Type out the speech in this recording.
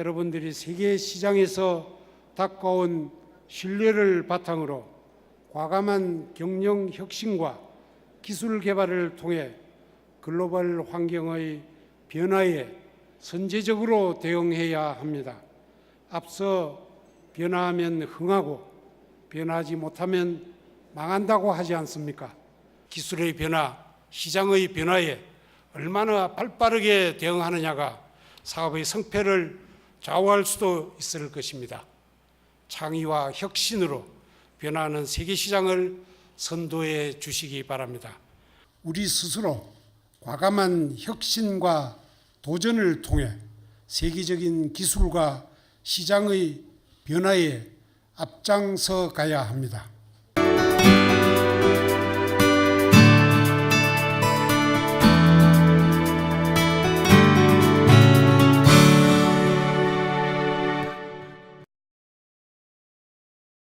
여러분들이 세계 시장에서 닦아온 신뢰를 바탕으로 과감한 경영 혁신과 기술 개발을 통해 글로벌 환경의 변화에 선제적으로 대응해야 합니다. 앞서 변화하면 흥하고 변화하지 못하면 망한다고 하지 않습니까? 기술의 변화, 시장의 변화에 얼마나 발빠르게 대응하느냐가 사업의 성패를 좌우할 수도 있을 것입니다. 창의와 혁신으로 변화하는 세계 시장을 선도해 주시기 바랍니다. 우리 스스로 과감한 혁신과 도전을 통해 세계적인 기술과 시장의 변화에 앞장서 가야 합니다.